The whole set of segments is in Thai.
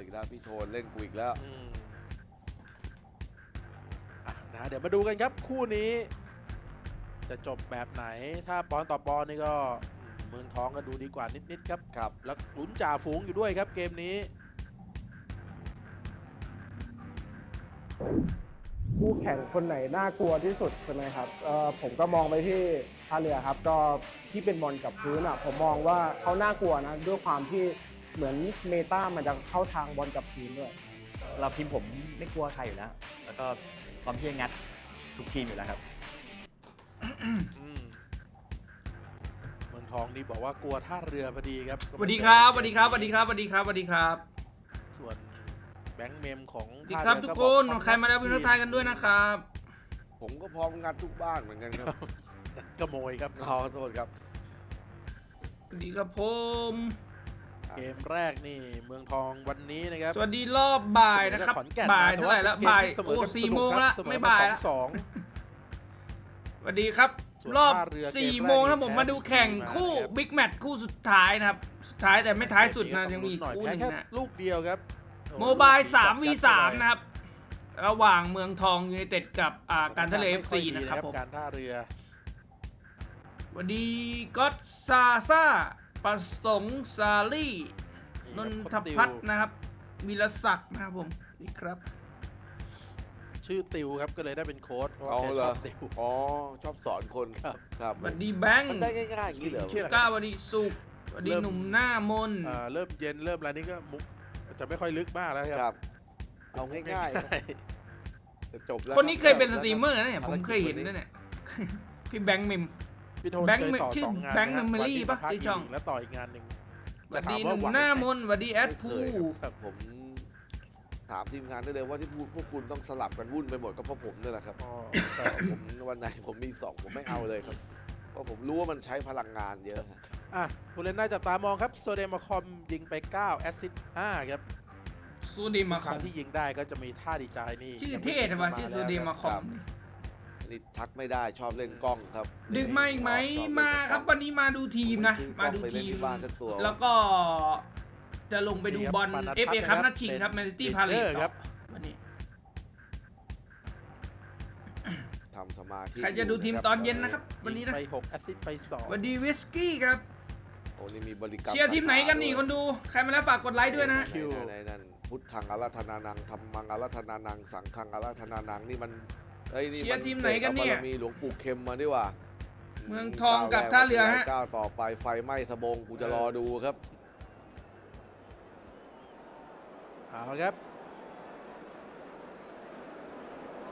อีกแล้วพี่โทนเล่นกูอีกแล้วอืมอะนะเดี๋ยวมาดูกันครับคู่นี้ จะจบแบบไหนถ้าปอนต่อปอนนี่ก็อืมเมืองทองก็ดูดีกว่านิดๆครับครับ แล้วลุ้นจ่าฝูงอยู่ด้วยครับเกมนี้ คู่แข่งคนไหนน่ากลัวที่สุดใช่ไหมครับเอ่อผมก็มองไปที่ท่าเรือครับ ก็ที่เป็นบอลกับพื้นอะผมมองว่าเขาน่ากลัวนะด้วยความที่ เหมือนเมตามันจะเข้าทางบอลกับพื้นด้วย เราทีมผมไม่กลัวใครอยู่แล้ว แล้วก็พร้อมที่จะงัดทุกทีมอยู่แล้วครับ อืมเมืองทองนี่บอกว่ากลัวท่าเรือพอดีครับสวัสดีครับสวัสดีครับสวัสดีครับสวัสดีครับสวัสดีครับส่วนแบงค์เมมของสวัสดีท่าครับเอทุกก็คบอกนใครมาแล้วพิมพ์ทักทายกันด้วยนะครับ ผมก็พร้อมงัดทุกบ้านเหมือนกันครับ ขโมยครับขอโทษครับ สวัสดีครับผม เกมแรกนี่เมืองทองวันนี้นะครับ สวัสดีรอบบ่ายนะครับ ขอนแก่นบ่ายมเท่าไหร่แล้วต่บ่ายเป็นเกมที่เสมโอ้อกันสี่สนุกโมงครับแล้วเสอไม่กันบ่ายสอแล้งวสองสวัสดีครับส่วนรอบท่าเรือเกมสี่แรกโมงนี่ถ้าผมแพ้มาดูแข่งมาคู่นะครับบิ๊กแมตช์คู่สุดท้ายนะครับ สุดท้ายแต่ไม่ท้ายสุดนะเกยังมีอีกหน่อยคู่หแพ้นึงแค่นะลูกเดียวครับ โมบายจัด3 v จัด3ไปนะครับ ระหว่างเมืองทองยูไนเต็ดกับอ่าการทะเลไม่ FC อยดีนะครับผมการท่าเรือสวัสดีก็อตซาซา ประสงค์ซาลี่นนทพัฒน์นะครับวิรศักดิ์นะครับผมนี่ครับ ชื่อติวครับก็เลยได้เป็นโค้ดเพราะว่าเอาแกเหรชออบติว อ๋อชอบสอนคนครับ ครับสวัสดีแบงค์มันได้ง่ายๆอย่างนี้เหรอชื่ออะไร ก้าวสวัสดีสุขสวัสดีหนุ่มหน้ามนอ่าเริ่มเย็นเริ่มอะไรนี่ก็มุกจะไม่ค่อยลึกมากแล้วคครัรับเอาง่ายๆครับจะจบแล้วคนนี้เคยเป็นแล้สวตรีมเมอร์นะเนี่ยภาผรมกิจเคยเห็นวันะเนี่ย พี่แบงค์มิม พี่โทนแบงค์เคยต่อชื่อสองงานแบงค์นะฮะ Memory วันที่ปะพักชื่อช่องกแล้วต่ออีกงานหนึ่งสวัสดีจะหถามนุ่มว่าหน้าไหมนสวัสดีแอดไม่เคพูยครับผมถามทีมงานได้เลยว่าที่พูดพวกคุณต้องสลับกันวุ่นไปหมดก็เพราะผมนี่แหละครับ อ๋อแต่ผมวันไหนผมมีสองผมไม่เอาเลยครับเพราะผมรู้ว่ามันใช้พลังงานเยอะฮะอะผู้เล่นน่าจับตามองครับโซเดมาคอมยิงไป9แอสซิสต์5ครับซูดีมาคคอรั้งมที่ยิงได้ก็จะมีท่าดีใจนี่ชื่อเท่ทำไมชื่อซูดีมาคอมอั นนี้ทักไม่ได้ชอบเล่นกล้องครับดึกมาอีกไหมชอบเล่นมาครับกล้วัองนนี้มาดูทีมนะผมมาซื้อกล้องดูไปเล่นทีมที่บ้านสักตัวแล้วก็จะลงไปดูบอล FA ครับนัดชิงครับแมนซิตี้พาเลสครับวันนี้ทำสมาธิใครจะดูทีมยู่ตอนเย็นนะครับ วันนี้นะไป6แอสซิสต์ไป2วันดีวิสกี้ครับโอ้นี่มีบริกรรมเชียร์ทีมไหนกันนี่คนดู ใครมาแล้วฝากกดไลค์ด้วยนะคิวในนั่นพุทธังอาราธนานังธรรมังอาราธนานัง สังฆังอาราธนานังนี่มัน เอ้ยนี่เชียร์ทีมไหนกันเนี่ยมีหลวงปู่เข็มมาดีกว่าเมืองทองกับท่าเรือฮะ ก้าวต่อไปไฟไหม้สบงกูจะรอดูครับ เอาละครับ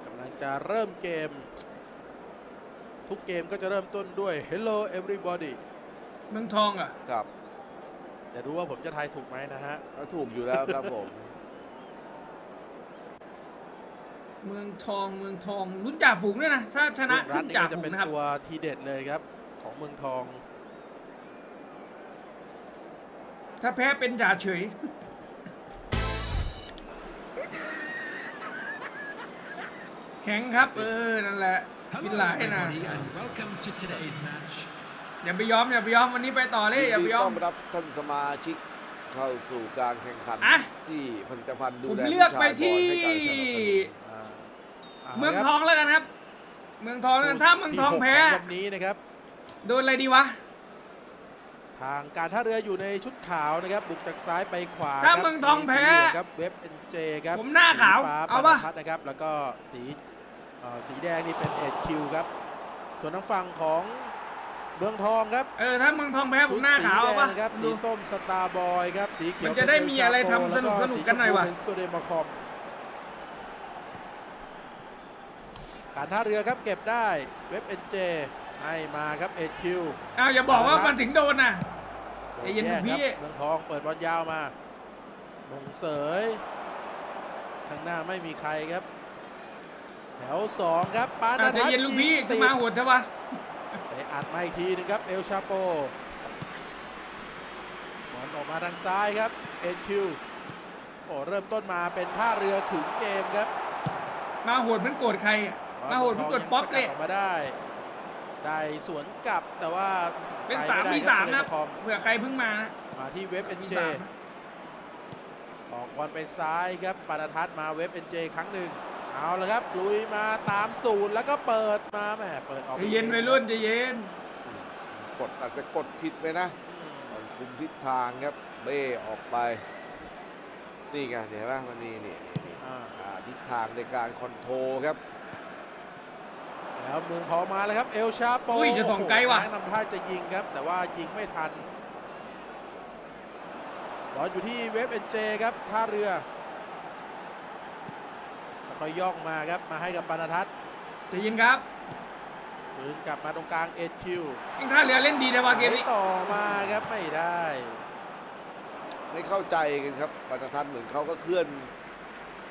กำลังจะเริ่มเกม ทุกเกมก็จะเริ่มต้นด้วย Hello everybody เมืองทองอะ ครับเดี๋ยวดูว่าผมจะทายถูกไหมนะฮะ ก็ถูกอยู่แล้วครับผม เมืองทองเมืองทองลุ้นจ่าฝูงด้วยนะถ้าชนะลูกขึ้นจ่าก็จะฝูงเป็นนะครับตัวทีเด็ดเลยครับ ของเมืองทอง ถ้าแพ้เป็นจ่าเฉยแข็งครับ เออ นั่นแหละกิน Hello หลายนะ everybody and welcome to today's match. อย่าไปยอมอย่าไปยอมวันนี้ไปต่อเลยอย่าไปยินดียอต้มอนรับท่านสมาชิกเข้าสู่การแข่งขันอะที่ผลิตภัณฑ์ดูผมแลเลือกไปที่ เมืองละทครับองแล้วกันครับ เมืองทองแล้วกันถ้าเมืองทองแพ้ที่หกขวันนี้นะครับ โดนอะไรดีวะ ทางการท่าเรืออยู่ในชุดขาวนะครับ บุกจากซ้ายไปขวาถ้าครับเมืองทองแพ้สีเหลืครับเว็บเอ็นเจครับผมหน้าขาวสีฟ้เอาปะปนพัฒน์นะครับ แล้วก็สีเอ่อสีแดงนี่เป็นเอ็ดคิวครับ ส่วนทางฝั่งของเมืองทองครับ เออถ้าเมืองทองแพ้ผมหน้าขาวชุดเอาปะสีแดงครับดูสีส้มสตาร์บอยครับ สีเขียวมันจะได้มีอะไรทำเป็สนุกๆแล้วกันหน่อยวะสีชมพูเป็นโซเดมาคอม การท่าเรือครับเก็บได้เว็บเอ็นเจให้มาครับเอ็ดคิวอ้าวอย่าบอกว่าเอาละครับมันถึงโดนน่ะใจเย็นแกพี่ครับเมืองทองเปิดบอลยาวมาลงเสยข้างหน้าไม่มีใครครับ แถวสองครับปาอ้าวนาใจทัศเย็นลูกพี่ยิงขึ้ตินดมาโหดเถอะวะไปอัดมาอีกทีหนึงครับเอลชาโปบอลออกมาทางซ้ายครับเอ็นคิวโอ้เริ่มต้นมาเป็นท่าเรือขึงเกมครับ มาโหดมันโกรธใครอะ มาโหดมันกดป๊อปเลยออกมาได้ ได้สวนกลับแต่ว่าเป็นไปสามไได้มีคสามเซเลนะคอมเผื่อใครเพิ่งมานะมาที่เว็บเอ็นมีเจสามนะออกบอลไปซ้ายครับปานทัศน์มาเว็บเอ็นเจครั้งหนึ่งเอาละครับลุยมาตามสูตรแล้วก็เปิดมาแหมเปิดออกใจเย็นวัยรุ่นใจเย็น กดอาจจะกดผิดไปนะอืมมันคุมทิศทางครับเบ้ออกไปนี่ไงเห็นไหมมันมีนี่นี่นี่อ่าอ่าทิศทางในการคอนโทรลครับ แล้วเมืองพอมาแล้วครับเอลชาโปอุ้ยจะส่งไกลว่ะโอ้โหนำท่าจะยิงครับ แต่ว่ายิงไม่ทันบอลอยู่ที่เว็บเอ็นเจครับท่าเรือค่อยๆย่องมาครับมาให้กับปานทัศน์ใจเย็นครับคืนกลับมาตรงกลางเอคิวเองท่าเรือเล่นดีนะว่าเกมนี้ต่อมาครับไม่ได้ ไม่เข้าใจกันครับปานทัศน์เหมือนเขาก็เคลื่อน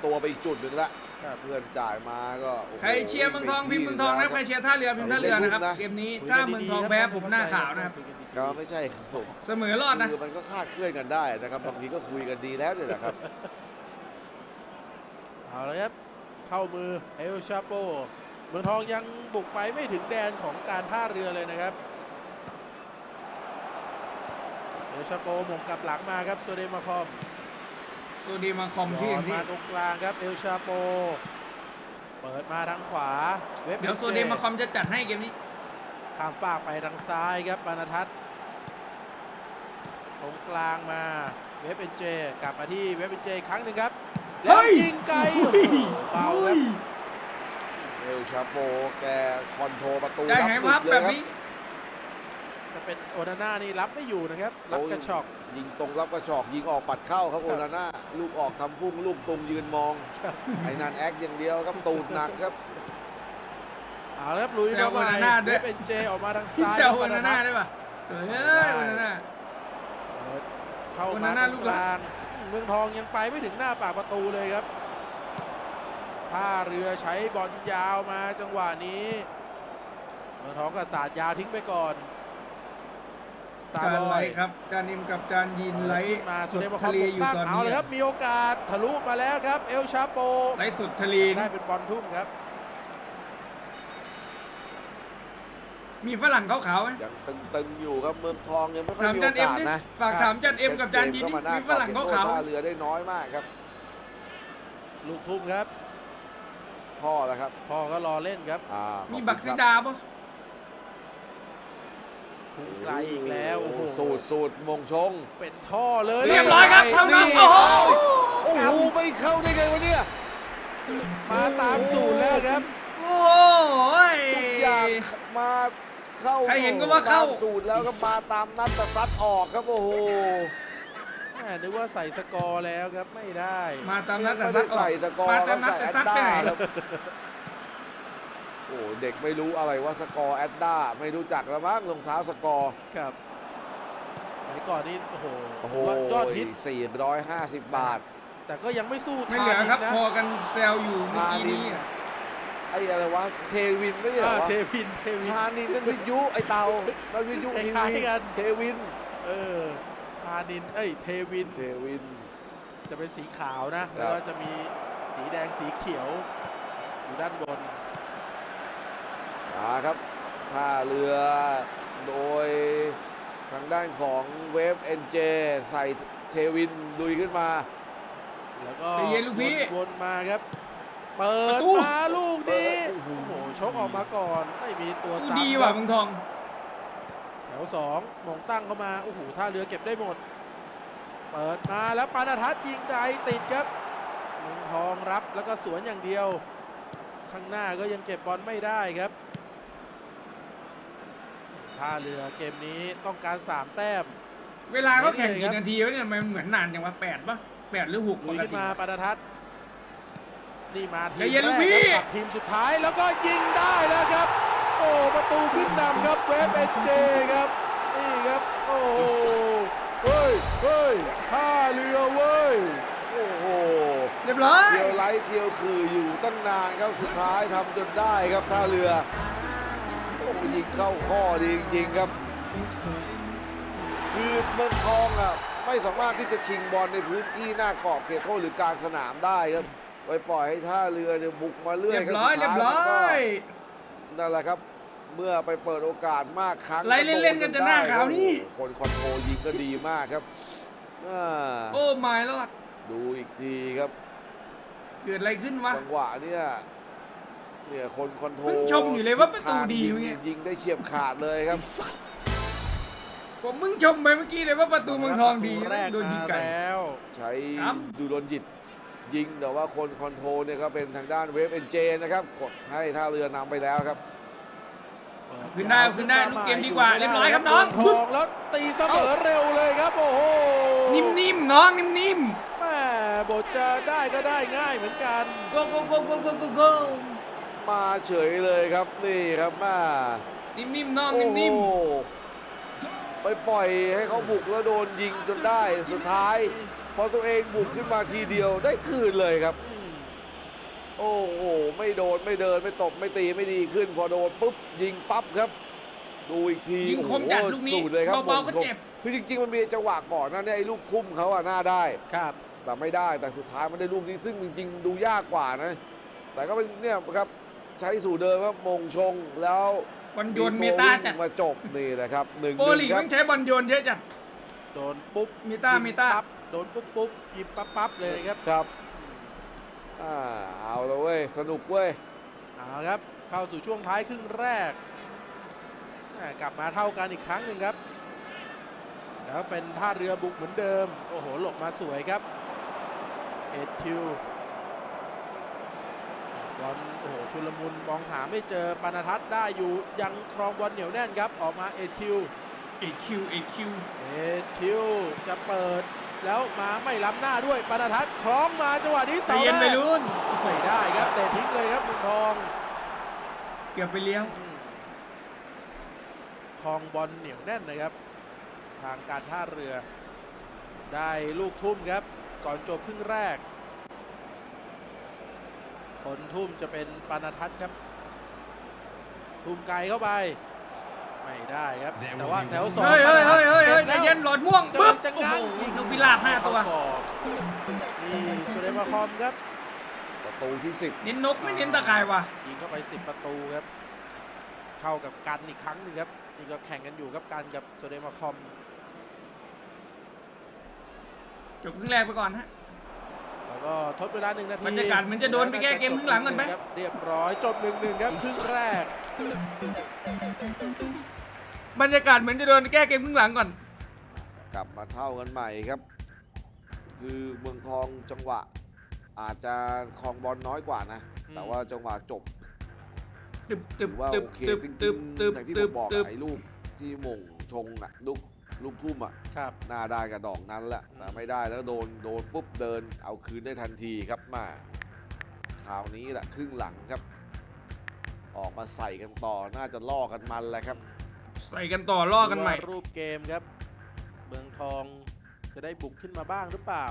ตัวไปอีกจุดหนึ่งละ ครับเพื่อนจ่ายมาก็โอ้โหใครเชียร์เมืองทองพิมพ์เมืองทองนะครับใครเชียร์ท่าเรือพิมพ์ท่าเรือนะครับเกมนี้ถ้าเมืองทองแพ้ผมหน้าขาวนะครับก็ไม่ใช่ครับผมเสมอรอดนะคือมันก็คลาดเคลื่อนกันได้นะครับบางทีก็คุยกันดีแล้วเนี่ยแหละครับเอาละครับเข้ามือเอลชาโปเมืองทองยังบุกไปไม่ถึงแดนของการท่าเรือเลยนะครับเอลชาโปหม่งกลับหลังมาครับโซเดมาคอม สวัสดีมาคอมย้ที่อนที่มาตรงกลางครับเอลชาโป เปิดมาทางขวา เว็บเดี๋ยวจโซเดมาคอมจะจัดให้เกมนี้ ข้ามฝากไปทางซ้ายครับปานทัศน์ตรงกลางมาเว็บเอ็นเจกลับมาที่เว็บเอ็นเจอีกครั้งหนึ่งครับเฮ้แล้วยยิงไกลโอ้โหเบาครับเอลชาโปแกคอนโทรลประตูใจหายตึพับกเลแบยบครับนี้ จะเป็นโอนาน่านี่รับไม่อยู่นะครับ รับกระชอกยิงตรงรับกระชอกยิงออกปัดเข้าครับครับโอนาน่าลูกออกทำพุ่งลูกตรงยืนมองไอ้นันแอคอย่างเดียวครับตูดหนักครับเอาละครับลุยแซมาวใหม่โอนาน่าด้วยเว็บเอ็นเจออกมาทางที่ซ้ายเซลครับโอนาน่าได้ป่ะเฮ้ยโอนาน่าเปิดเข้าโอมานาน่าตรลูงกกละลางเมืองทองยังไปไม่ถึงหน้าปากประตูเลยครับท่าเรือใช้บอลยาวมาจังหวะนี้เมืองทองก็สาดยาวทิ้งไปก่อนสตา จาร์นบไลอยท์ครับจานนิมกับจานยินไลท์มาสุสุดดมาคอทะมเลบุกอยู่ตั้งตอนเอานี้เลยครับมีโอกาสทะลุมาแล้วครับ เอลชาโปไลท์สุดทะเลได้นะเป็นบอลทุ่มครับ มีฝรั่งขาวๆไหมยังตึงๆอยู่ครับเมืองทองยังไม่ค่อยถามมีจาโอนเอ็มกาสดินะฝากถามจานเอ็มกับจานยินเซดิตเกมเข้ามาหน้ามีฝรั่งกรอบขาวเขตโทษท่าเรือได้น้อยมากครับ ลูกทุ่มครับ พ่อแล้วครับ พ่อก็รอเล่นครับอ่าๆขมีอบคุณบักซิครับดาปะ ทุ่งไกลอีกแล้วโอ้โหสูตรสูตรมงชง เป็นท่อเลยเรียบร้อยครับเท่านั้นนี่โอ้โหโอ้โหไม่เข้าได้ไงวะเนี่ยมาตามสูตรแล้วครับโอ้ยทุกอย่างมาเข้าใครเห็นก็ว่าเข้าตมสูตรแล้วก็มาตามนัดแต่ซัดออกครับโอ้โหแหม่นึกว่าใส่สกอร์แล้วครับไม่ได้ มาตามนัดแต่ไม่ซัได้ดออกใส่สกอร์มาคตารัมบนัดใส่แต่แอดซัดไปด้าไหนครับ โอ้เด็กไม่รู้อะไรว่าสกอร์แอดด้าไม่รู้จักแล้วมั้งรองเท้าสกอร์ครับสมัยก่อนนี่โอ้โหโอ้โหยอดฮิตสี่ร้อยห้าสิบบาท แต่ก็ยังไม่สู้ไม่เหลือทานินครับนะพอกันแซวอยู่เมื่อกี้นี้อะไอ้อะไรวะเทวินไม่ใช่เหรอ่าอวะเทวินเทวิน ทานินนั่นวิทยุไอ้เตานั่นวิทยุคทีล้ายวีๆกัน เทวินเออทานินเอ้ยเทวินเทวิน จะเป็นสีขาวนะแล้วก็จะมีสีแดงสีเขียว อยู่ด้านบน มาครับท่าเรือโดยทางด้านของเวฟเอ็นเจใส่เทวินลุยขึ้นมา แล้วก็ใจเย็นลูกพี่วนๆมาครับ เปิประดตู มาลูกนี้โอ้โหโอ้โหชกออกมาก่อนไม่มีตัวดูซ้ำดีคว่ะรับเมืองทอง แถวสองมงตั้งเข้ามาโอ้โหท่าเรือเก็บได้หมด เปิดมาแล้วปานทัศน์ยิงไกลติดครับเมืองทองรับแล้วก็สวนอย่างเดียว ข้างหน้าก็ยังเก็บบอลไม่ได้ครับ ท่าเรือเกมนี้ต้องการ 3 แต้ม เวลาเขาแข่งเน้นเลยครับกี่นาทีวะเนี่ยมันเหมือนนานอย่างว่าแปดปะแปดหรือหกลุปยกขึ้นติมาปานทัศน์นี่มาทีใจมเย็นแรลูกกพี่ครับกับทีมสุดท้ายแล้วก็ยิงได้แล้วครับ โอ้ประตูขึ้นนำครับเวฟเอเจครับนี่ครับโอ้เฮ้ยเฮ้ยท่าเรือเว้ยโอ้โหเรียบร้อย เที่ยวไลท์เที่ยวคืออยู่ตั้งนานครับสุดท้ายทำจนได้ครับท่าเรือโอ้โห ยิงเข้าข้อดีจริงๆครับ คือเมืองทองอะไม่สามารถที่จะชิงบอลในพื้นที่หน้ากรอบเขตโทษหรือกลางสนามได้ครับไปปล่อยให้ท่าเรือเนี่ยบุกมาเรื่อยเรียบครับร้อยสุดเรียบท้ายร้มันอก็ยนั่นแหละครับ เมื่อไปเปิดโอกาสมากครั้งไล่เล่นๆกันจะหน้าขาวนี่โอ้โหคนคอนโทรลยิงก็ดีมากครับอ่าโอ้ไม่รอดดูอีกทีครับ เกิดอะไรขึ้นวะจังหวะเนี่ย เนี่ยคนคอนโทรลเพิ่งชมอยู่เลยว่าประตูดียิงเว้ยยิงได้เฉียบขาดเลยครับผมมึงชมไปเมื่อกี้เลยว่าประตูเมืองทองดีประตูแรกโดนยิงมาไก่แล้ว ใช้ครับ ดูโดนจิต ยิงแต่ว่าคนคอนโทรลเนี่ยก็เป็นทางด้านเวฟเอ็นเจนะครับกดให้ท่าเรือนำไปแล้วครับ ขึ้นได้ขึ้นได้ลูกเกมดีกว่าเรียบร้อยครับน้องเมืทองแล้วตีเสมอเร็วเลยครับโอ้โหนิ่มๆน้องนิ่มแม่บทจะได้ก็ได้ง่ายเหมือนกัน ๆ go go go go go go go มาเฉยเลยครับนี่ครับมานิ่มๆน้องโอ้โหนิ่มไปปล่อยให้เขาบุกแล้วโดนยิงจนได้สุดท้าย พอตัวเองบุกขึ้นมาทีเดียวได้คืนเลยครับ โอ้โหไม่โดนไม่เดินไม่ตบไม่ตีไม่ดีขึ้น พอโดนปุ๊บยิงปั๊บครับ ดูอีกทียิงคมโอ้โหจัดลูกนี้สูดเลยครับเบาๆมงก็คลเจ็บคือจริง ๆ มันมีจังหวะก่อนหนั้นเนี่ยไอ้ลูกทุ่มเขาอะหน้าได้ครับแต่ไม่ได้แต่สุดท้ายมันได้ลูกนี้ซึ่งจริงๆดูยากกว่านะ แต่ก็เป็นเนี่ยครับ ใช้สูตรเดิมว่ามงชงแล้วบอลโยนเมตาจัดวิ่งมาจบนี่แหละครับหนึ่งโปรหลีนึ่กงครัต้บองใช้บอลโยนเยอะจัดโดนปุ๊บเมตายิงเมตาปั๊บโดนปุ๊บปุ๊บยิงปั๊บปั๊บเลยครับครับอ่าเอาเลยเว้ยสนุกเว้ยเอาครับเข้าสู่ช่วงท้ายครึ่งแรกแม่กลับมาเท่ากันอีกครั้งหนึ่งครับ แล้วเป็นท่าเรือบุกเหมือนเดิม โอ้โหหลบมาสวยครับเอ็ดคิวบ อลโอ้โหชุลมุนมองหาไม่เจอปานทัศน์ได้อยู่ยังครองบอลเหนียวแน่นครับ ออกมาเอ็ดคิวเอคิวเอคิวเอ็ดคิวจะเปิด แล้วมาไม่ล้ำหน้าด้วยปานทัศน์คล้องมาจังหวะนี้ใจเสาเย็นแรไปกรุ่นไม่ได้ครับเตะทิ้งเลยครับเมืองทอง เกือบไปเลี้ยงคลองบอลเหนียวแน่นนะครับ ทางการท่าเรือ ได้ลูกทุ่มครับ ก่อนจบครึ่งแรก ผลทุ่มจะเป็นปานทัศน์ครับ ทุ่มไกลเข้าไป ไม่ได้ครับ แต่ว่าแถวสองเฮ้ยเฮ้ยเฮ้ยเฮ้ยเฮ้ยใจจ็บเย็นหลอดม่วงแล้วปึ๊บจะโอ้ง้างโหยิงนกพิราบห้าตัวเข้ากรอบนี่สุเดมาคอมครับ ประตูที่10เน้นนกไม่เน้นตะข่ายว่ะยิงเข้าไป10ประตูครับ เข้ากับกันอีกครั้งหนึ่งครับนี่ก็แข่งกันอยู่ครับกันกับโซเดมาคอมจบครึ่งแรกไปก่อนฮะ แล้วก็ทดเวลาหนึ่งนาทีบรรยากาศเหมือนจะโดนไปแก้เกมครึ่งหลังก่อนไหมครับเรียบร้อยจบหนึ่งหนึ่งครับครึ่งแรก บรรยากาศเหมือนจะโดนแก้เกมครึ่งหลังก่อน กลับมาเท่ากันใหม่ครับ คือเมืองทองจังหวะ อาจจะครองบอลน้อยกว่านะอืมแต่ว่าจังหวะจบตึบตึถืบอว่าตึบโอเคตึบจริงตึบตึบๆอย่างที่ผตึมบบอกตึบอะไอ้ลูกที่หม่งชงอะลูก ลูกทุ่มอะครับหน้าได้กับดอกนั้นแหละแต่ไม่ได้แล้วโดนโดนปุ๊บเดิน เอาคืนได้ทันทีครับมาคราวนี้แหละครึ่งหลังครับ ออกมาใส่กันต่อน่าจะล่อกันมันแหละครับ ใส่กันต่อล่อกันใหม่ ดูว่ารูปเกมครับ เมืองทองจะได้บุกขึ้นมาบ้างหรือเปล่า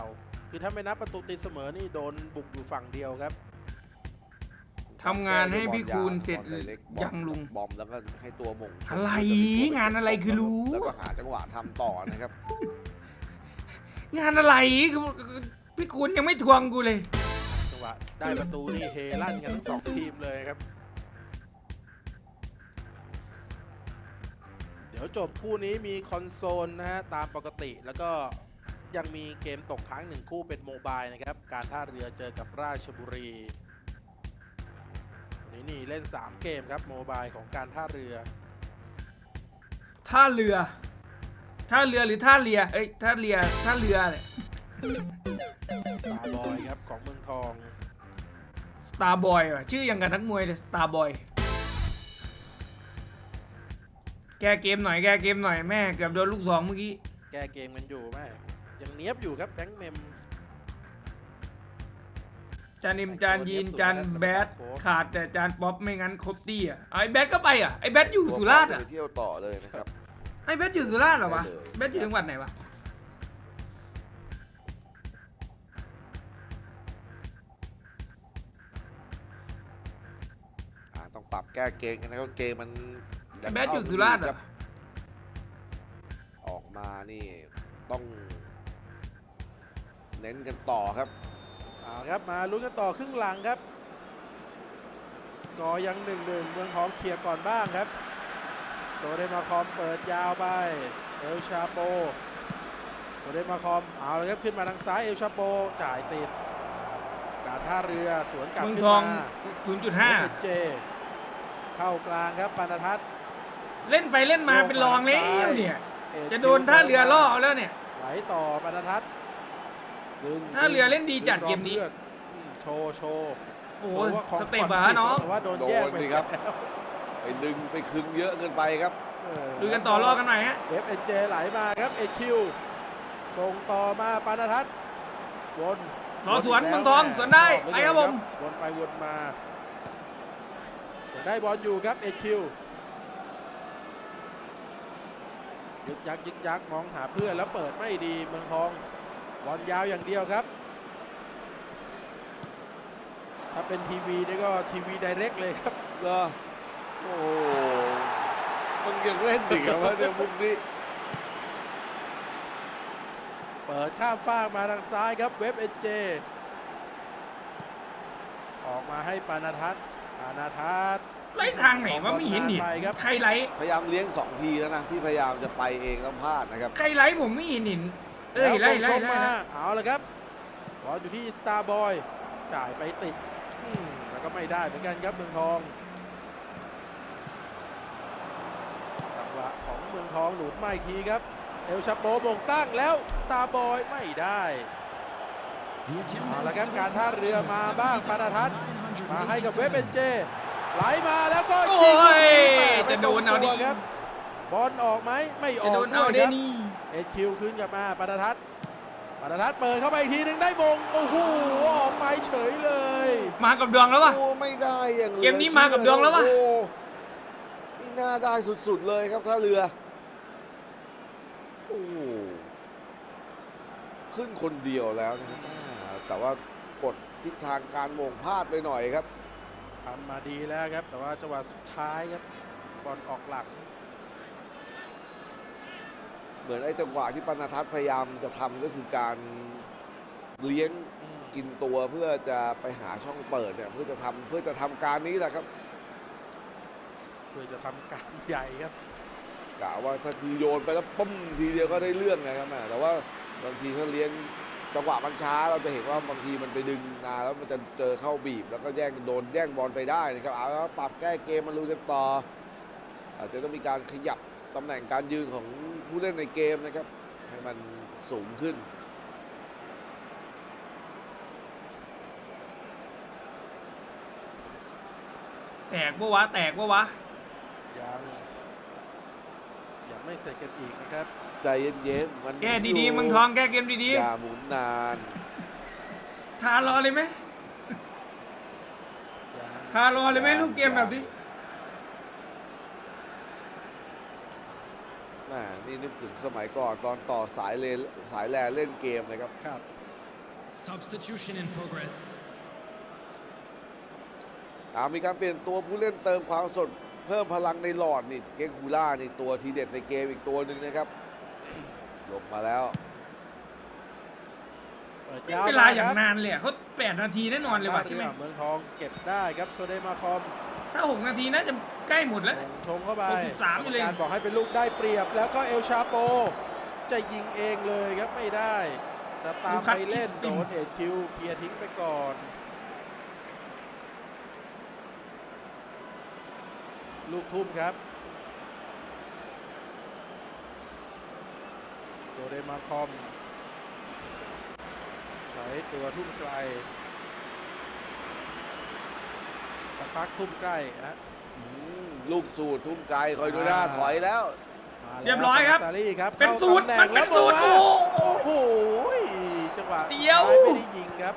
คือถ้าไม่นับประตูตีเสมอนี่โดนบุกอยู่ฝั่งเดียวครับ ทำงานให้พี่คูณเสร็จบอลเล็กๆบอมยังลุงบอมแล้วก็ให้ตัวหม่งชอะไรแล้วก็มีตัวงานอะไรคือรู้แล้วก็หาจังหวะทำต่อนะครับ งานอะไรคือพี่คุณยังไม่ทวงกูเลยจังหวะได้ประตูนี่เฮลั่นกันทั้งสองทีมเลยครับ เดี๋ยวจบคู่นี้มีคอนโซลนะฮะตามปกติแล้วก็ยังมีเกมตกค้างหนึ่งคู่เป็นโมบายนะครับ การท่าเรือเจอกับราชบุรีวั นนี้นี่เล่น 3 เกมครับโมบายของการท่าเรือ ท่าเรือ ท่าเรือหรือท่าเรือ เอ้ย ท่าเรือ ท่าเรือเลยตาบอยครับของเมืองทอง สตาร์บอยว่ะชื่ออย่างกับนักมวยเลยสตาร์บอย แก้เกมหน่อย แก้เกมหน่อยแม่เกือบโดนลูกสองเมื่อกี้ แก้เกมกันอยู่ไหมยังเนี้ยบอยู่ครับแบงค์เมม จานอิมจานยีนจานแบดขาดแต่จานป๊อปไม่งั้นครบตี้อะเอาไอ้แบดก็ไปอะไอ้แบดอยู่สุราษฎร์อะไปเที่ยวต่อเลยนะครับ ไอ้แบดอยู่สุราษฎร์เหรอวะได้เลยแบดอยู่จังหวัดไหนวะอ่าต้องปรับแก้เกมกันนะครับเกมมันไอ้แบดอยู่สุราษฎร์เหรอออกมานี่ต้อง เน้นกันต่อครับ เอาครับมาลุ้นกันต่อครึ่งหลังครับ สกอร์ยังหนึ่งหนึ่งเมืองทองเคลียร์ก่อนบ้างครับ โซเดมาคอมเปิดยาวไปเอลชาโปโซเดมาคอมเอาเลยครับขึ้นมาทางซ้ายเอลชาโปจ่ายติด การท่าเรือสวนกลับเมืองขึ้นทอง มา0.5เป็นเจ เข้ากลางครับปานทัศน์ เล่นไปเล่นมาเป็นรองแล้วเนี่ยเอ็จะโดนท่าเรือล่อเอาแล้วเนี่ย ไหลต่อปานทัศน์ ดึงท่าเรือเล่นดีจัดเกมนี้ดึงรอบลืออืมโชว์โชว์โอ้โชโหว์ว่าของสเต็ปผ่บาน้องแต่ว่าโดนโดนแยกไปสิครับแล้วไปดึงไปคึงเยอะเกินไปครับเออดูกันต่อรอกันหน่อยฮะเอฟเอ็นเจไหลมาครับเอ็คิวส่งต่อมาปานทัศน์วนรอสวนอีกแล้เมืองทองสวนได้ชอไปครับผมวนไปวนมายังได้บอลอยู่ครับเอ็คิวยึกยักยึกยักมองหาเพื่อนแล้วเปิดไม่ดีเมืองทอง บอลยาวอย่างเดียวครับ ถ้าเป็นทีวีนี่ก็ทีวีไดเรกเลยครับเหรอโอ้โหมันยังเล่นอีกเหรอวะเนี่ยมุกนี้ เปิดข้ามฟากมาทางซ้ายครับเว็บเอเจ ออกมาให้ปานาทัศน์ปานาทัศน์ไล่ทางไหนว่าไม่เห็นนี่ไปครับใครไล่พยายามเลี้ยงสองทีแล้วนะที่พยายามจะไปเองแล้วพลาดนะครับ ใครไล่ผมไม่เห็นเห็น เอ้ยแล้วไล่ไล่ชมไล่มาไล่เอาละครับบอลอยู่ที่สตาร์บอยจ่ายไปติดอืมแล้วก็ไม่ได้เหมือนกันครับเมืองทองจังหวะของเมืองทองหลุดมาอีกทีครับ เอลชาโปโมงตั้งแล้วสตาร์บอยไม่ได้ The agenda เอาละครับการท่าเรือมาบ้างปานาทัศน์มาให้กับเวฟเบนเจ ไหลมาแล้วก็โอ้ยิงยแหม่ไม่จะโดนเอาตดิรงตัวครับบอลออกไหมไม่อจะอกโดนด้เอาวยเดครับ นี่ เอ็ดคิวขึ้นกลับมาปานาทัศน์ปานาทัศน์เปิดเข้าไปอีกทีหนึ่งได้มงโอ้โหออกไปเฉยเลยมากับดวงแล้ววะ โอ้ไม่ได้อย่างหลือเกมนี้มากับดวงแล้ววะ โอ้นี่น่าได้สุดๆเลยครับท่าเรือโอ้โหขึ้นคนเดียวแล้วนะครับอ่าแต่ว่ากดทิศทางการโมงพลาดไปหน่อยครับ ทำมาดีแล้วครับ แต่ว่าจังหวะสุดท้ายครับบอลออกหลัง เหมือนไอ้จังหวะที่ปนาทัศน์พยายามจะทำก็คือการเลี้ยงอืมกินตัวเพื่อจะไปหาช่องเปิดเนี่ยเพื่อจะทำเพื่อจะทำการนี้แหละครับเพื่อจะทำการใหญ่ครับ กะว่าถ้าคือโยนไปแล้วปุ้มทีเดียวก็ได้เรื่องนะครับแม่แต่ว่าบางทีถ้าเลี้ยงจังหวะมันช้าเราจะเห็นว่าบางทีมันไปดึงนาแล้วมันจะเจอเข้าบีบ แล้วก็แย่งโดนแย่งบอลไปได้นะครับเอาแล้วปรับแก้เกมมาลุยกันต่ออาจจะต้องมีการขยับตำแหน่งการยืนของ ผู้เล่นในเกมนะครับ ให้มันสูงขึ้น แตกปะวะ แตกปะวะ ยังยังไม่เสร็จกันอีกนะครับใจเย็นๆมันแก้ดียู่ๆเมืองทองแก้เกมดีอย่าหมุนนานๆทารอเลยไหมยังทารอเลยไหมลูกเกมแบบนี้ แม่ นี่นึกถึงสมัยก่อนตอนต่อสายเลนสายแลนเล่นเกมนะครับครับ substitution in progress. อ่ามีการเปลี่ยนตัวผู้เล่นเติมความสดเพิ่มพลังในหลอดนี่เกคูล่านี่ตัวทีเด็ดในเกมอีกตัวหนึ่งนะครับลงมาแล้วเปิดไม่ยาวเวลามาอย่าคงรับนานเลยอะเขาแปดนาทีแน่นอนเลยว่ะใช่ไหมเมืองทองเก็บได้ครับโซเดมาคอม ถ้าหกนาทีน่าจะ ใกล้หมดแล้วส่งชงเข้าไป63อยู่เลย กรรมการบอกให้เป็นลูกได้เปรียบ แล้วก็เอลชาโป จะยิงเองเลยครับไม่ได้ แต่ตามไปเล่นโดนเอ็ดคิวเคลียร์ทิ้งไปก่อน ลูกทุ่มครับโซเดมาคอม ใช้ตัวทุ่มไกล สักพักทุ่มใกล้นะอืม ลูกสูตรทุ่มไกลคอยดูหน้าถอยแล้วมาแล้วเรียบร้อยครับซารี่ครับเป็นข้าสูตรตำแหน่งมันเป็นแล้วสูตรโอ้โอ้โหโหจังหวะเดียวสุท้าไม่ได้ยิงครับ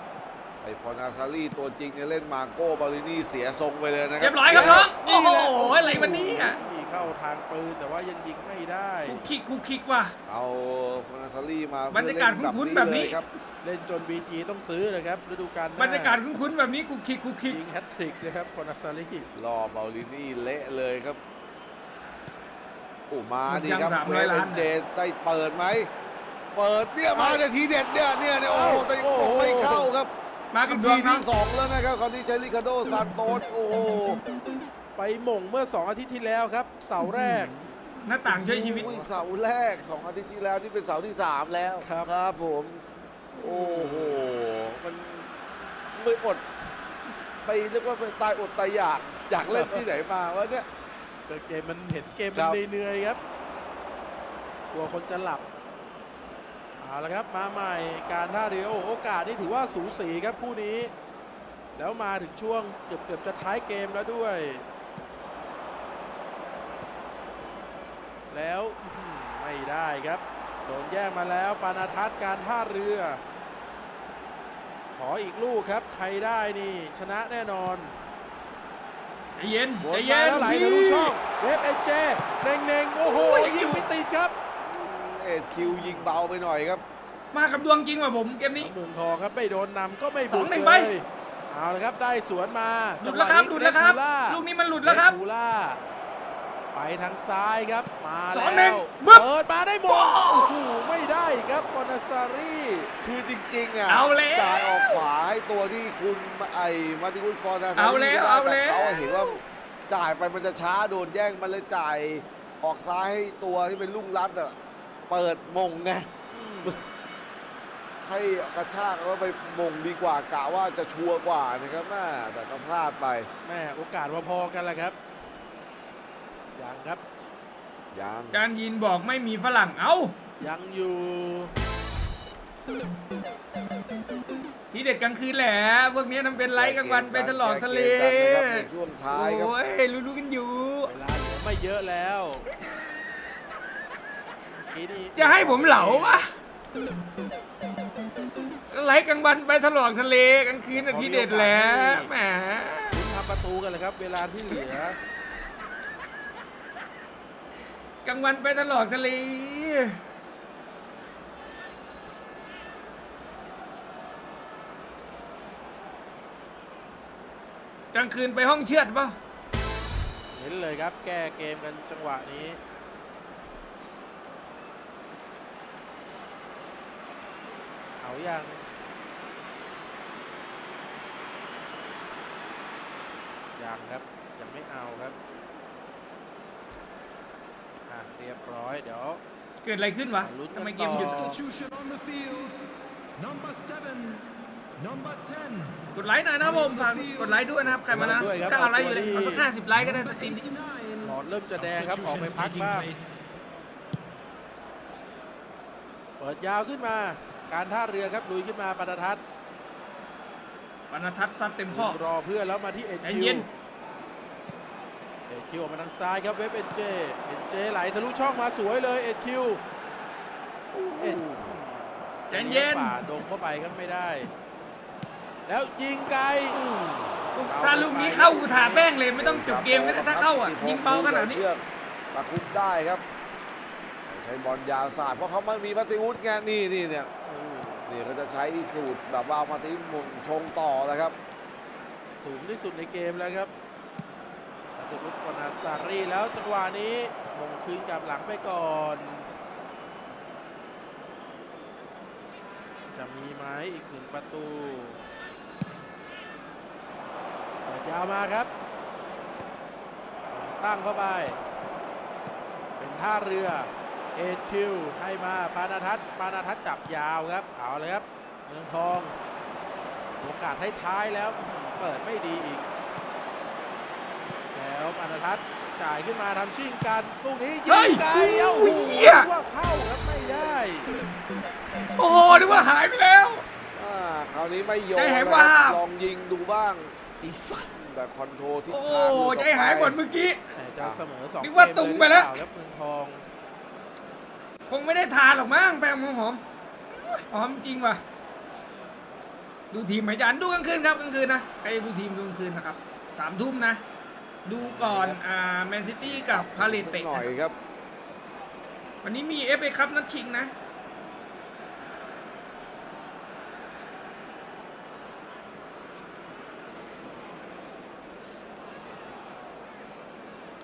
ไอฟอนาซารีตัวจริงเนี่ยเล่นมาโก้บาลินี่เสียทรงไปเลยนะครัเรียบร้อยครับน้องโอ้โหแหละอะไรวันนี้อะนี่เข้าทางปืนแต่ว่ายังยิงไม่ได้กูคิกกูคิกว่ะเอาฟอนาซารีมาบรรยากาศคุ้นๆแบบนี้เลยครับ เล่นจน BG ต้องซื้อเลยครับฤดูกาลหน้บรรยากาศคุ้นๆแบบนี้กูคิกกูคิกยิงแฮตทริกนะครับฟอนาซารีรอบาลินี่เละเลยครับโอ้มาดีครับยัง300เวฟล้าเอนนเจได้เปิดไหมเปิดเนี่ยมาเนี่ยทีเด็ดเนี่ยเนี่ยเนี่ยโอ้โหแต่ไม่เข้าครับ มากับดทีวงน้อที่งสองแล้วนะครับคราวนี้ใช้ลิคาโดซานโตสโอ้โหไปหม่งเมื่อ 2 อาทิตย์ที่แล้วครับ เสาแรก หน้าต่างช่วยชีวิตโอ้ยเสาแรกสองอาทิตย์ที่แล้วนี่เป็นเสาที่สามแล้วครับครับผม โอ้โห มันไม่อด ไปเรียกว่าไปตายอดตายอยากอยากเล่นที่ไหนมาวะเนี่ย แต่เกมมันเห็นเกมคมัรันบเหนื่อยๆครับกลัวคนจะหลับเอาละครับมาใหม่การท่าเรือโอ้โอกาสนี่ถือว่าสูสีครับคู่นี้ แล้วมาถึงช่วงเกือบเกือบจะท้ายเกมแล้วด้วย แล้วอื้อหือไม่ได้ครับ โดนแย่งมาแล้ว ปานาทัศน์การท่าเรือ ขออีกลูกครับ ใครได้นี่ ชนะแน่นอนใจเย็นวนใจมาเย็นแล้วไหลทะลุช่องเวฟเอเจเน่งเน่งๆโอ้โหโอ้ยยิงไม่ติดครับเอสคิวยิงเบาไปหน่อยครับ มากับดวงจริงว่ะผมเกมนี้เมืองทองครับไม่โดนนำก็ไม่สบุอกงหนึ่งเลไปยเอาละครับได้สวนมาหลุดแล้วครับหลุดแล้วครับลูกนี้มันหลุดแล้วครับเดคูล่า ไปทางซ้ายครับ มาสแล้องหนึ่งวบึ๊บเปิดมาได้หมดว้าวโอ้โหไม่ได้ครับฟอนาซารีคือจริงๆอะเอาแล้วจ่ายออกขวาให้ตัวที่คุณไอ้มาติคุสฟอร์นาซาเอาแล้วได้เอาแต่แล้วเขาเห็นว่าจ่ายไปมันจะช้าโดนแย่งมันเลยจ่ายออกซ้ายให้ตัวที่เป็นลุ่งรัดอะเปิดมงไงอืมให้กระชากแล้วไปมงดีกว่ากะว่าจะชัวร์กว่านะครับแม่แต่ก็พลาดไปแม่โอกาสพอๆกันแหละครับ ยังครับยังการยินบอกไม่มีฝรั่งเอ้า ยังอยู่ ทีเด็ดกลางคืนแหละพวกนี้มันเป็นไลฟ์กลางวันไปตลอดทะเลแก้เกมกันนะครับในช่วงท้ายครับโอ้ยรู้ๆกันอยู่เวลาเหลือไม่เยอะแล้วทีนี้จะให้ผมเหลาวะไลฟ์กลางวันไปตลอดทะเลกลางคืนน่ะทีเด็ดแหละแหมลุ้นทำประตูกันเลยครับ เวลาที่เหลือ กลางวันไปตลอดทะเลกลางคืนไปห้องเชือดเปล่าเห็นเลยครับ แก้เกมกันจังหวะนี้ เอาอย่างยังครับ ยังไม่เอาครับ อะเรียบร้อยเดี๋ยว เกิดอะไรขึ้นวะลุ้นกันทำไมเกมหยุดต่อ Substitution on the field. Number seven. Number ten. กดไลค์หน่อยนะครับผมฝากกดไลค์ด้วยนะครับใครมานะด้วยครับ เก้าไลค์อยู่เลยขอบคุณเอาสักห้าสิบไลค์ก็ได้ส Number ตรีมนี้ eighty-nine. หลอดเริ่มจะแดงครับออกไปพัก Substitutions บ้าง taking place. เปิดยาวขึ้นมา การท่าเรือครับลุยขึ้นมาปนทัศน์ปนทัศน์ซัดเต็มข้อ รอเพื่อนแล้วมาที่เอ็ดใจคิเย็วนเอ็ดคิวออกมาทางซ้ายครับเว็บเอ็นเจเอ็นเจไหลทะลุช่องมาสวยเลยเอ็ดคิวเอ็ดใจเย็นป่าดงเข้าไปครับไม่ได้ แล้วยิงไกลถ้าลูกนี้เข้ากูถาแป้งเลยไม่ต้องจบเกมก็ได้ถ้าเข้าอะยิงเบาขนาดนี้เชือกตะคุบได้ครับ ใช้บอลยาวสาดเพราะเขาไม่มีมาติอุสไงนี่นี่เนี่ยนี่เขาจะใช้สูตรแบบว่าเอามาติอุสมงชงต่อนะครับ สูงที่สุดในเกมแล้วครับ ดูรุฟอนาซารีแล้วจังหวะนี้มงคืนกับหลังไปก่อน จะมีไหมอีกหนึ่งประตูเปิดยาวมาครับ ตั้งเข้าไป เป็นท่าเรือเอทิวให้มาปานาทัศปานาทัศจับยาวครับ เอาเลยครับ เมืองทอง โอกาสท้ายๆแล้ว เปิดไม่ดีอีก นาทัศน์จ่ายขึ้นมาทำชิ่งกันลูกนี้เฮ้ยิยงไกลเอ้าโอ้โอ้ยโหเหี้ยว่าเข้าครับไม่ได้ โอ้โหนึกว่าหายไปแล้วอ่าคราวนี้ไม่โยนใจหายนะควารับบลองยิงดูบ้างแต่คอนโทรลทิศโอ้ทางหลุดออกใจไปหายหมดเมื่อกี้แต่จะเสมอสองนึกว่าเมตุงไปแล้วเยหรือเปาครับเมืองทอง คงไม่ได้ทานหรอกมั้งแป้งหอมหอมหอมจริงว่ะดูทีมไหมจันดูกลางคืนครับกลางคืนนะใครจะดูทีมดูกลางคืนนะครับสามทุ่มนะ ดูก่อนอ่าแมนซิตี้กับพาเลตสักเตะหน่อยนะครับครับ วันนี้มีเอฟเอคัพนัดชิงนะ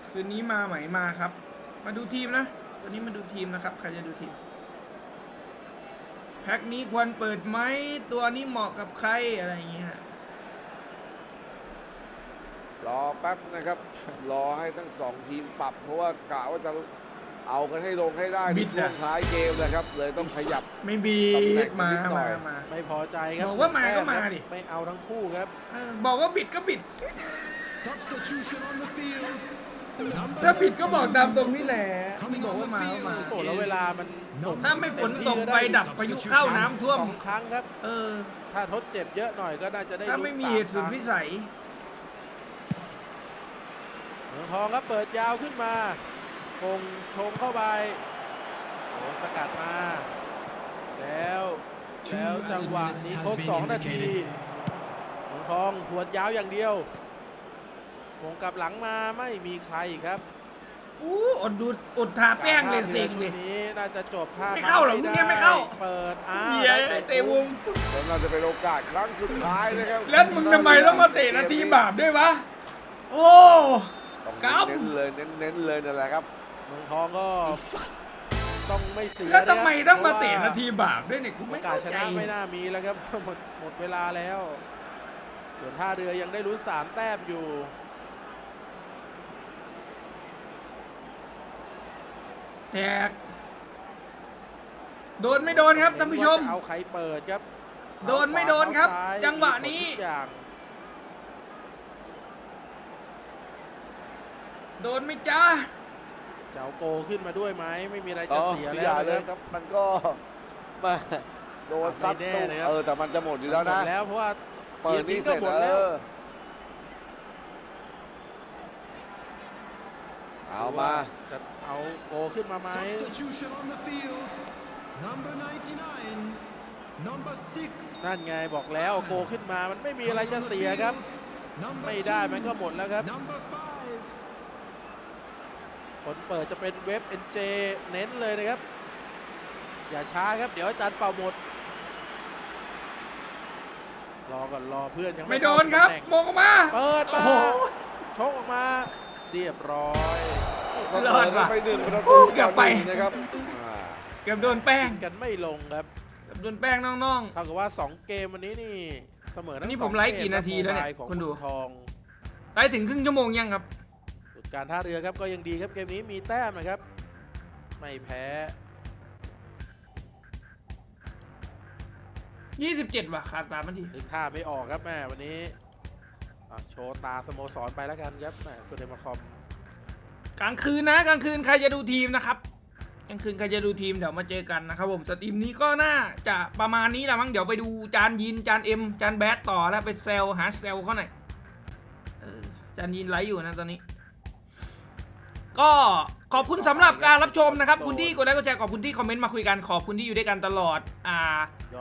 คืนนี้มาไหมมาครับ มาดูทีมนะ วันนี้มาดูทีมนะครับ ใครจะดูทีม แพ็คนี้ควรเปิดไหมตัวนี้เหมาะกับใครอะไรอย่างเงี้ยฮะ รอแป๊บนะครับ รอให้ทั้งสองทีมปรับ เพราะว่ากะว่าจะเอากันให้ลงให้ได้บิในดช่วอะ งท้ายเกมนะครับ เลยต้องขยับ ไม่บีตำแหน่ดงมานิดหน่มาอย มา ไม่พอใจครับบอกว่ามาก็มาแต้ครับดิ ไม่เอาทั้งคู่ครับ เออบอกว่าบิดก็บิด Substitution on the field. Number ถ้าบิดก็บอกตามตรงนี่แหละ Coming บอก on ว่า the มาก็มา field โอ้แล้วเวลามันตกถ้าไม่ฝนตกไฟดับพายุเข้าน้ำท่วม สองครั้งครับ เออ ถ้าทดเจ็บเยอะหน่อยก็น่าจะได้ถ้าลุ้นไม่มีสเหตุสุดครั้ง วิสัย เมืองทองครับเปิดยาวขึ้นมาคงชงเข้าไปโอ้สกัดมา แล้วแล้วจังหวะนี้ทดสองนาทีเมืองทองหวดยาวอย่างเดียววงกลับหลังมาไม่มีใครครับอู้อดดูดอดทาแป้งเลยเซ็งชุเลดยนี้น่าจะจบท่าไม่เข้าหรอกทำพวกเนี้ยไม่เข้า เปิดอ้าวเหี้ยได้เตะวงแล้วน่าจะเป็นโอกาสครั้งสุดท้ายนะครับ แล้วมึงทำไมต้องมาเตะนาทีบาปด้วยวะ โอ้ ต้องครับเน้นเลยเน้นเน้นเลยนั่นแหละครับเมืองทองก็ต้องไม่เสียแล้วทำไมต้องมาพระว่เตะนาทีบาปด้วยเนี่ยกูโอไม่กาสเข้าชใจ นะไม่น่ามีแล้วครับ หมดหมดเวลาแล้วส่วนท่าเรือยังได้ลุ้นสามแต้มอยู่ แตก โดนไม่โดนครับท่านผู้ชมว่จะเอาใครเปิดครับโดนไม่โดนครับเอาขวาเอาซ้ายจังหวะนี้มีผลทุกอย่าง โดนไหม่จ้าจะเอาโกขึ้นมาด้วยไหมไม่มีอะไรอ๋จะอเสียอแล้วย่าเลนะยคครับรับ มันก็มาโดนซัดไม่ตุ้แน่มนะครับเออแต่มันจะหมดอยู่แล้วนะหมดแล้วเพราะว่าเปิดนี่เสร็จหมดเอแล้วอเอามาจะเอาโกขึ้นมาไหม Substitution on the field. Number 99. Number 6. นั่นไงบอกแล้วเอาโกขึ้นมามันไม่มีอะไรจะเสียครับ Number ไม่ได้ two. มันก็หมดแล้วครับ Number 5. ผลเปิดจะเป็นเว็บ NJ เน้นเลยนะครับ อย่าช้าครับ เดี๋ยวอาจารย์เป่าหมด รอก่อนรอเพื่อนยังไม่ไม่โดนครับเข้าตำแหงโมงออกมา เปิดโอ้มาโหชกออกมาเรียบร้อยเสมรออดกันว่ะไปหนึ่งประโอ้ตูเกือบไปต่หนึ่งนะครับอ่าเกือบโดนแป้งกันไม่ลงครับเกือบโดนแป้งน้องเท่ากับว่า 2 เกมวันนี้นี่เสมอทั้งนี่สผองมไลฟ์เกี่นาทีแล้วเนี่ยโมบาของคุณดูเมืองทองๆได้ถึงครึ่งชั่วโมงยังครับส่วน การท่าเรือครับก็ยังดีครับเกมนี้มีแต้มนะครับ ไม่แพ้27ว่ะขาด3นาทีนึกท่าไม่ออกครับแม่วันนี้อะโชว์ตาสโมสรไปแล้วกันครับแม่สุดเดมาคอมกลางคืนนะกลางคืนใครจะดูทีมนะครับกลางคืนใครจะดูทีมเดี๋ยวมาเจอกันนะครับผมสตรีมนี้ก็น่าจะประมาณนี้แหละมั้งเดี๋ยวไปดูจานยินจานเอ็มจานแบดต่อแล้วไปเซลหาเซลเขาหน่อยเออจานยินไลฟ์อยู่นะตอนนี้ ก็ขอบคุณสำหรับการรับชมนะครับ คุณที่กดไลค์กดแชร์ขอบคุณที่คอมเมนต์มาคุยกันขอบคุณที่อยู่ด้วยกันตลอดอ่า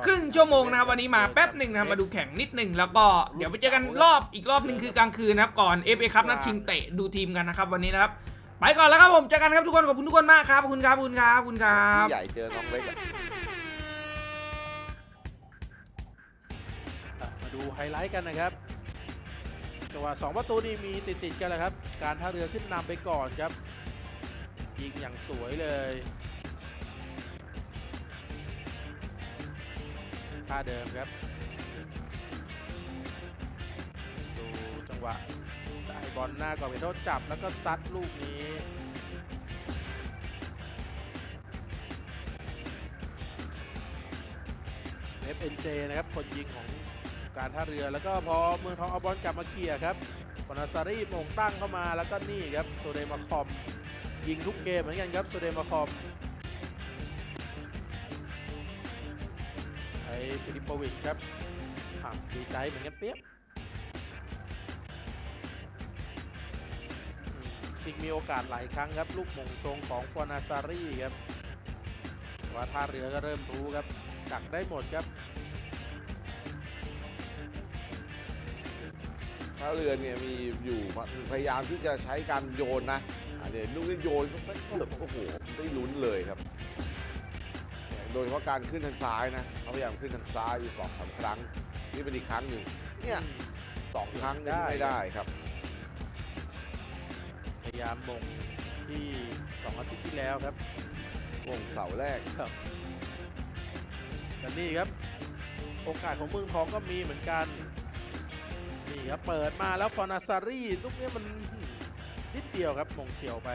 ครึ่งชั่วโมงนะครับวันนี้มาแป๊บหนึ่งนะครับมาดูแข่งนิดหนึ่งแล้วก็เดี๋ยวไปเจอกันรอบอีกรอบหนึ่งคือกลางคืนนะครับก่อน FA ครับนัดชิงเตะดูทีมกันนะครับวันนี้นะครับไปก่อนแล้วครับผมเจอกันครับทุกคนขอบคุณทุกคนมากครับขอบคุณครับขอบคุณครับขอบคุณครับ พี่ใหญ่เจอน้องเล็กอะอะมาดูไฮไลท์กันนะครับ จังหวะสองประตูนี่มีติดติดๆกันแหละครับ การท่าเรือขึ้นนำไปก่อนครับ ยิงอย่างสวยเลยท่าเดิมครับ ดูจังหวะได้บอลหน้ากรอบเขตโทษจับแล้วก็ซัดลูกนี้ FNJ นะครับ คนยิงของ การท่าเรือแล้วก็พอเมืองทองเอาบอลกลับมาเคียร์ครับปนาซารีโมงตั้งเข้ามาแล้วก็นี่ครับโซเดมาคอม ยิงทุกเกมเหมือนกันครับโซเดมาคอมไอฟิลิปโปวิชครับอะดีใจเหมือนกันเปียบอืมจริงมีโอกาสหลายครั้งครับ ลูกมงชงของฟอนาซารีครับว่าท่าเรือก็เริ่มรู้ครับจักได้หมดครับ ถ้าเรือเนี่ยมีอยู่พยายามที่จะใช้การโยนนะอันนี้ลูกนี้โยนก็เกือบโอ้โหได้ลุ้นเลยครับ โดยเฉพาะการขึ้นทางซ้ายนะเขาพยายามขึ้นทางซ้ายอยู่สองสามครั้ง นี่เป็นอีกครั้งหนึ่งเนี่ยสองครั้งนี่ไม่ได้ครับ พยายามมงที่สองอาทิตย์ที่แล้วครับวงเสาแรกครับแต่นี่ครับ โอกาสของเมืองทองก็มีเหมือนกัน นี่ครับเปิดมาแล้วฟอนาซารีลูกนี้มันนิดเดียวครับมงเฉียวไป